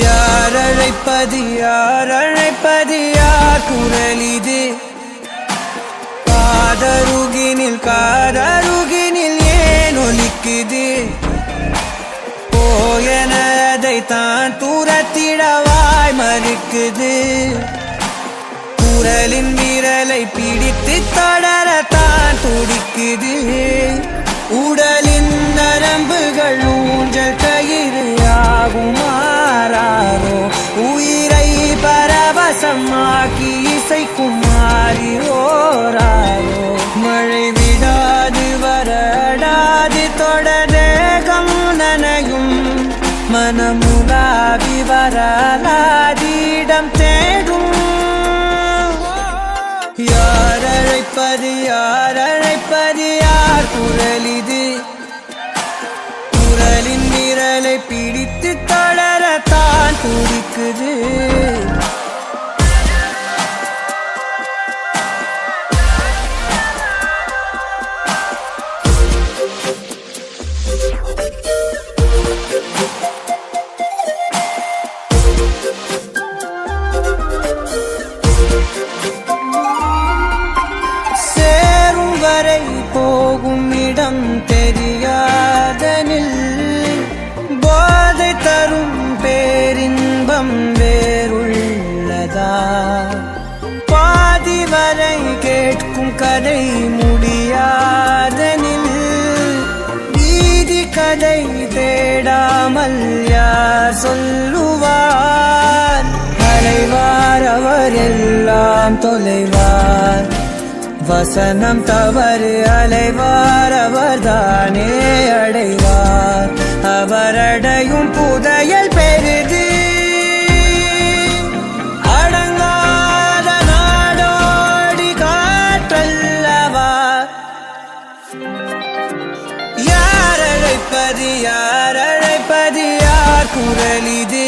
யார் அழைப்பது யார் அழைப்பது யார் குரல் இது? காதருகினில் காதருகினில் ஏன் ஒலிக்குது? போயன அதை தான் தூரத்திடவாய் மறுக்குது. குரலின் விரலை பிடித்து தொடரத்தான் துடிக்குது. பரவசமாக்கி இசைக்கும் மாறி ஓராரோ. மழை விடாது வரடாது தொடரேகம் நனையும். மனமுலாவி வரலாதிடம் தேடும். யார் அழைப்பது யார் அழைப்பது யார் குரலிது குரலின் விரலை பிடித்து தொடரத்தான் துடிக்குது. வரை போகும் இடம் தெரியாதனில் போதை தரும் பேரின்பம் வேறுள்ளதா? பாதி வரை கேட்கும் கதை முடியாதனில் நீதி கதை தேடாமல் யார் சொல்லுவார்? அலைவார் அவர் எல்லாம் தொலைவார். வசனம் தவறு அலைவார் அவர்தானே அடைவார். அவரடையும் புதையல் பெரிது. அடங்காத நாடோடி காற்றல்லவா யார் அழைப்பது யார் அழைப்பது? யார் குரலிது